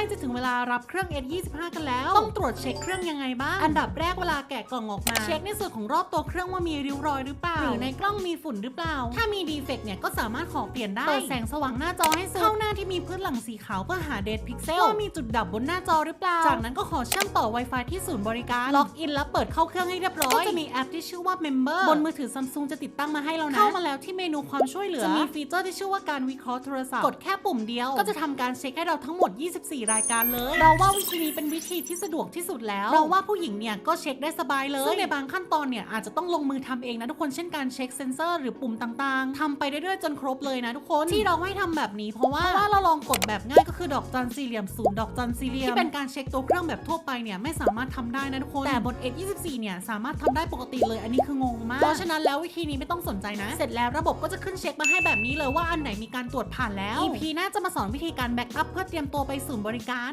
ล้จะถึงเวลารับเครื่อง S25 กันแล้ว ต้องตรวจเช็คเครื่องยังไงบ้าง อันดับแรกเวลาแกะกล่องออกมา เช็คในส่วนของรอบตัวเครื่องว่ามีริ้วรอยหรือเปล่า หรือในกล้องมีฝุ่นหรือเปล่า ถ้ามีดีเฟกต์เนี่ยก็สามารถขอเปลี่ยนได้ เปิดแสงสว่างหน้าจอให้สุด เข้าหน้าที่มีพื้นหลังสีขาวเพื่อหาเดทพิกเซลว่ามีจุดดับบนหน้าจอหรือเปล่า จากนั้นก็ขอเชื่อมต่อ Wi-Fi ที่ศูนย์บริการ ล็อกอินแล้วเปิดเข้าเครื่องให้เรียบร้อย ก็จะมีแอปที่ชื่อว่า Member บนมือถือ Samsung จะติดตั้งมาให้แล้วนะ เข้ามาแล้วที่เมนูความช่วยเหลือ จะมีฟีเจอร์ที่ชื่อว่าการวิเคราะห์โทรศัพท์ กดแค่ปุ่มเดียว ก็จะทำการเช็คให้เราทั้งหมด 24รายการเลย เราว่าวิธีนี้เป็นวิธีที่สะดวกที่สุดแล้ว เราว่าผู้หญิงเนี่ยก็เช็คได้สบายเลยซึ่งในบางขั้นตอนเนี่ยอาจจะต้องลงมือทำเองนะทุกคนเช่นการเช็คเซนเซอร์หรือปุ่มต่างๆทำไปเรื่อยๆจนครบเลยนะทุกคนที่เราให้ทำแบบนี้เพราะว่าเพราะว่าเราลองกดแบบง่ายก็คือดอกจันสี่เหลี่ยมศูนย์ดอกจันสี่เหลี่ยมที่เป็นการเช็คตัวเครื่องแบบทั่วไปเนี่ยไม่สามารถทำได้นะทุกคนแต่บน S24 เนี่ยสามารถทำได้ปกติเลยอันนี้คืองงมากเพราะฉะนั้นแล้ววิธีนี้ไม่ต้องสนใจนะ เสร็จแล้วระบบก็จะขึ้นเช็คมาให้แบบนี้เลยว่าอันไหนมีการตรวจผ่านแล้ว EP หน่าจะมาสอนวิธีการแบ็กอัพเพื่อเตรียมตัวไปศูนย์บริการ